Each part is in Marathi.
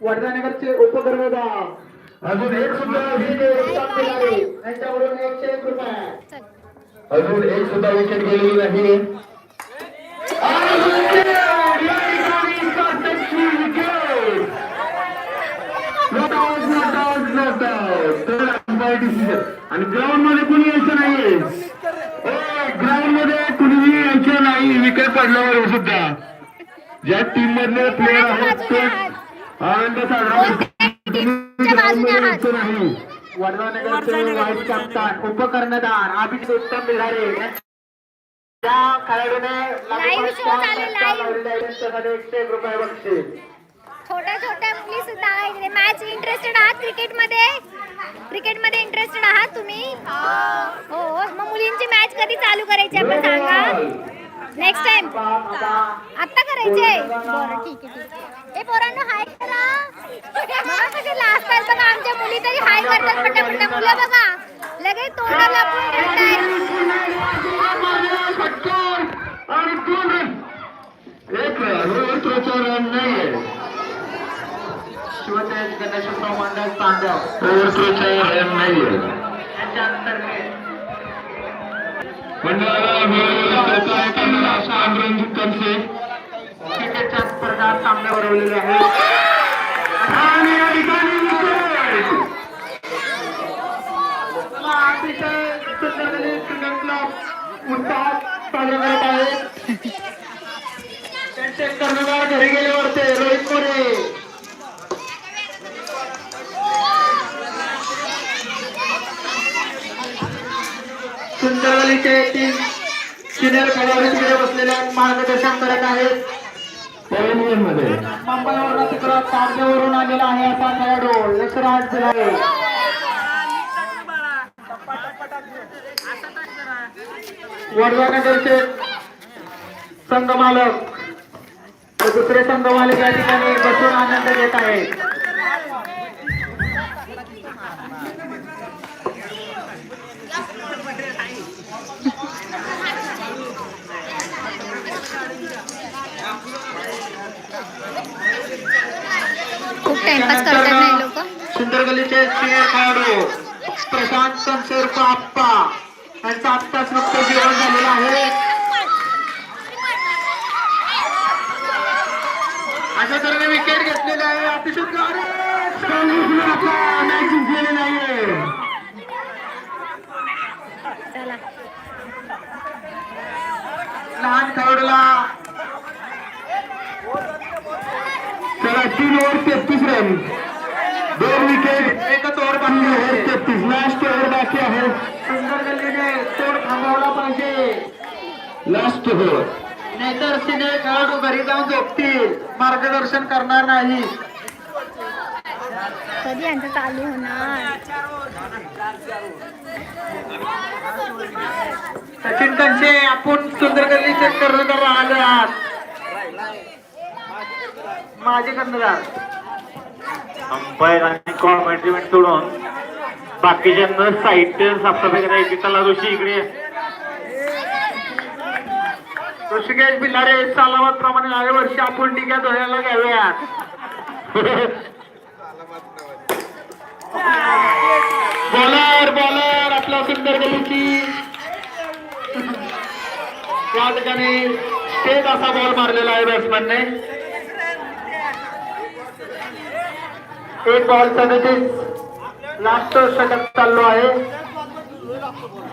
वर्धानगरचे उपकर्मदार अजून एक सुद्धा एकशे एक रुपये. अजून एक सुद्धा विकेट गेलेली नाही. आणि ग्राउंडमध्ये कुणी यायचं नाहीये? ग्राउंडमध्ये कुणीही यायचं नाही. विकेट पडल्यावर सुद्धा. ज्या टीम मधले प्लेअर आहेत ते उपकर्णधार अभिजित उत्तम बिहारे त्या खेळाडूने एकशे एक रुपये बक्षीस छोट्या छोट्या मुली सुद्धा इकडे. मॅच इंटरेस्टेड आहात क्रिकेटमध्ये क्रिकेटमध्ये इंटरेस्टेड आहात तुम्ही? हो मग मुलींची मॅच कधी चालू करायची आपण सांगा? नेक्स्ट टाइम आता करायचे? बरं ठीक आहे ठीक आहे. ए पोरांनो हाय करा मला कसे लाजतात बघा आमच्या मुली तरी हाय करतात पण त्या मुलं बघा. लगेच तोंडाला लपून ठेवतायत आणि दोन रन एक रोहित रन नाहीये शिवतेज गणेशोत्सव मंडळ तांडव रोहित रन क्रिकेटच्या सामने भरवलेले आहेत. आणि या ठिकाणी अतिशय क्रिकेट क्लब उत्साहात साजरा करत आहे. त्यांचे कर्णधार घरी गेले होते रोहित मोरे. सुंदरवलीचे तीन सिनियर खेळाडू तिकडे बसलेले आहेत, मार्गदर्शन करत आहेत. मध्ये मुंबईवरून तिकडं तारखेवरून आलेला आहे असा खेळाडू यशराज बिलारे वडवानगरचे संघ मालक दुसरे संघ मालक या ठिकाणी बसून आनंद घेत आहेत. खूप टाइमपास करतात नाही लोक? सुंदर गलीचे सिनियर खेळाडू प्रशांत संसर्प आप्पा. यांचा आत्ताच नुकतं जीवन झालेलं आहे. अशा तऱ्हेने विकेट घेतलेली आहे. अतिशय मॅच जिंकलेली नाहीये चला. लहान खेळाडूला. चला तीन ओव्हर रन दोन विकेट एकच ओव्हर बाकी आहे. तेहतीस लास्ट ओव्हर बाकी आहे. सुंदर गल्लीने तोड थांबवला पाहिजे. लास्ट ओव्हर नाहीतर सिनियर खेळाडू घरी जाऊन झोपतील. मार्गदर्शन करणार नाही. कधी यांचं चालू होणार? सचिन कंचे आपण सुंदर गल्लीचे कर्णधार आले आहात माझे कर्णधार अंपायर आणि कॉमेंट्रीमेंट सोडून बाकीच्यांना साईट साफसफाई करायची कला ऋषी इकडे. ऋषिकेश बिल्लारे सालावत प्रमाणे या वर्षी आपण टिक्या धुळ्याला घ्याव्यात. बॉलर बॉलर आपल्या सुंदर गलीची त्या ठिकाणी स्टेट असा बॉल मारलेला आहे बॅट्समॅनने एक बॉल सदतीस लास्ट षटक चाललो आहे.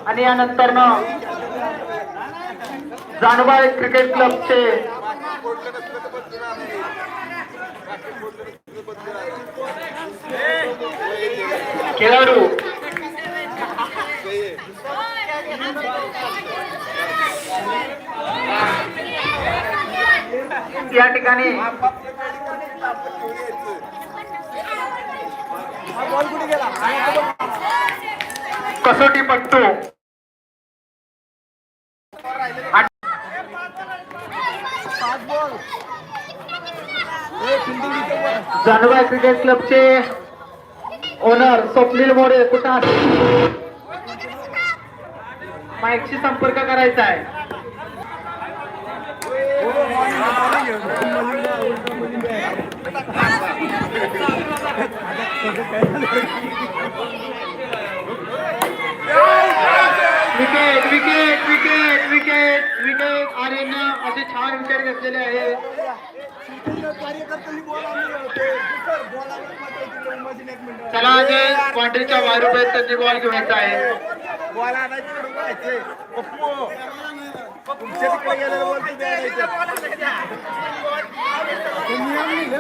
आणि यानंतर न जानबाई क्रिकेट क्लबचे खेळाडू. या ठिकाणी कसोटी बघतो? जानवा क्रिकेट क्लबचे ओनर स्वप्नील मोरे कुठं माईकशी संपर्क करायचा आहे. Wicket wicket wicket wicket wicket आर्यनं असे छान विचार घेतलेले आहे चला जे क्वांटरीच्या बाहेर रुपये त्यांनी बॉल घ्यायचा आहे. तुमच्या तिकडे